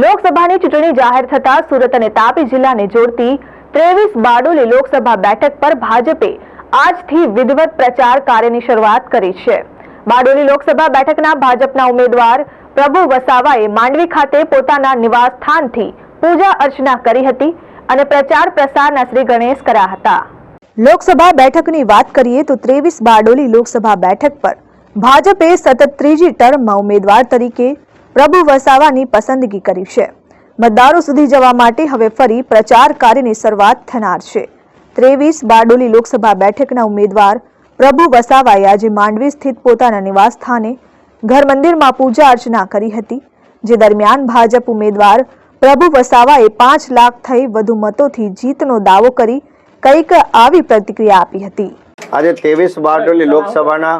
લોકસભાની ચૂંટણી જાહેર થતા સુરત અને તાપી જિલ્લાને જોડતી ત્રેવીસ બારડોલી લોકસભા બેઠક પર ભાજપે આજથી વિધવત પ્રચાર કાર્યની શરૂઆત કરી છે. બારડોલી લોકસભા બેઠકના ભાજપના ઉમેદવાર પ્રભુ વસાવાએ માંડવી ખાતે પોતાના નિવાસ સ્થાનથી પૂજા અર્ચના કરી હતી અને પ્રચાર પ્રસારના શ્રી ગણેશ કર્યા હતા. લોકસભા બેઠકની વાત કરીએ તો ત્રેવીસ બારડોલી લોકસભા બેઠક પર ભાજપે સતત ત્રીજી ટર્મમાં ઉમેદવાર તરીકે પ્રભુ વસાવાની પસંદગી કરી છે. મતદારો સુધી જવા માટે હવે ફરી પ્રચાર કાર્યની શરૂઆત થનાર છે. ત્રેવીસ બારડોલી લોકસભા બેઠકના ઉમેદવાર પ્રભુ વસાવાએ આજે માંડવી સ્થિત પોતાના નિવાસ સ્થાને ઘર મંદિરમાં પૂજા અર્ચના કરી હતી. જે દરમિયાન ભાજપ ઉમેદવાર પ્રભુ વસાવાએ પાંચ લાખ થઈ વધુ મતોથી જીતનો દાવો કરી કંઈક આવી પ્રતિક્રિયા આપી હતી. આજે ત્રેવીસ બારડોલી લોકસભાના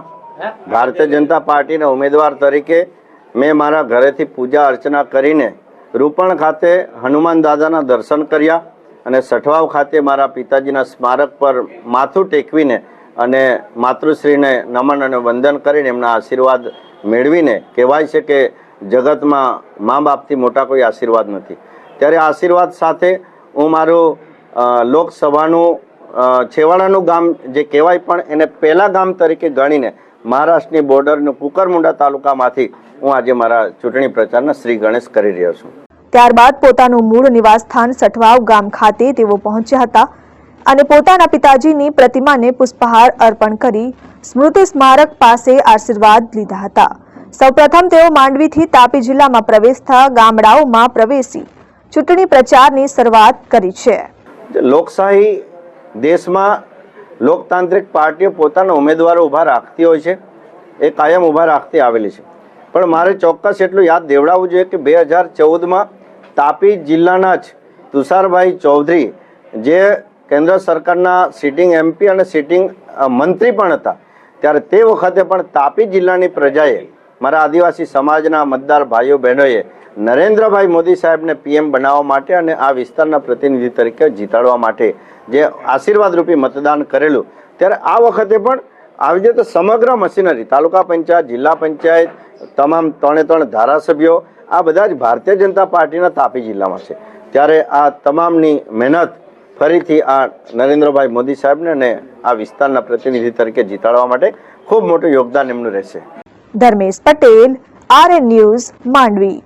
ભારતીય જનતા પાર્ટીના ઉમેદવાર તરીકે મેં મારા ઘરેથી પૂજા અર્ચના કરીને રૂપણ ખાતે હનુમાન દાદાના દર્શન કર્યા અને સઠવાવ ખાતે મારા પિતાજીના સ્મારક પર માથું ટેકવીને અને માતૃશ્રીને નમન અને વંદન કરીને એમના આશીર્વાદ મેળવીને કહેવાય છે કે જગતમાં મા બાપથી મોટા કોઈ આશીર્વાદ નથી. ત્યારે આશીર્વાદ સાથે હું મારું લોકસભાનું છેવાડાનું ગામ જે કહેવાય પણ એને પહેલા ગામ તરીકે ગણીને મહારાષ્ટ્રની બોર્ડરનું કુકરમુંડા તાલુકામાંથી હું આજે મારા ચૂંટણી પ્રચારના શ્રી ગણેશ કરી રહ્યો છું. ત્યારબાદ પોતાનું મૂળ નિવાસસ્થાન સઠવાવ ગામ ખાતે તેઓ પહોંચ્યા હતા અને પોતાના પિતાજીની પ્રતિમાને પુષ્પહાર અર્પણ કરી સ્મૃતિ સ્મારક પાસે આશીર્વાદ લીધા હતા. સૌપ્રથમ તેઓ માંડવીથી તાપી જિલ્લામાં પ્રવેશતા ગામડાઓમાં પ્રવેશી ચૂંટણી પ્રચારની શરૂઆત કરી છે. લોકશાહી દેશમાં લોકતાંત્રિક પાર્ટીઓ પોતાના ઉમેદવારો ઊભા રાખતી હોય છે, એ કાયમ ઊભા રાખતી આવેલી છે. પણ મારે ચોક્કસ એટલું યાદ દેવડાવવું જોઈએ કે બે હજાર ચૌદમાં તાપી જિલ્લાના જ તુષારભાઈ ચૌધરી, જે કેન્દ્ર સરકારના સિટિંગ એમપી અને સિટિંગ મંત્રી પણ હતા, ત્યારે તે વખતે પણ તાપી જિલ્લાની પ્રજાએ મારા આદિવાસી સમાજના મતદાર ભાઈઓ બહેનોએ નરેન્દ્રભાઈ મોદી સાહેબને પીએમ બનાવવા માટે અને આ વિસ્તારના પ્રતિનિધિ તરીકે જીતાડવા માટે જે આશીર્વાદરૂપી મતદાન કરેલું. ત્યારે આ વખતે પણ આવી રીતે સમગ્ર મશીનરી, તાલુકા પંચાયત, જિલ્લા પંચાયત, તમામ ત્રણે ત્રણ ધારાસભ્યો, આ બધા જ ભારતીય જનતા પાર્ટીના તાપી જિલ્લામાં છે. ત્યારે આ તમામની મહેનત ફરીથી આ નરેન્દ્રભાઈ મોદી સાહેબને અને આ વિસ્તારના પ્રતિનિધિ તરીકે જીતાડવા માટે ખૂબ મોટું યોગદાન એમનું રહેશે. Dharmesh Patel RN news Mandvi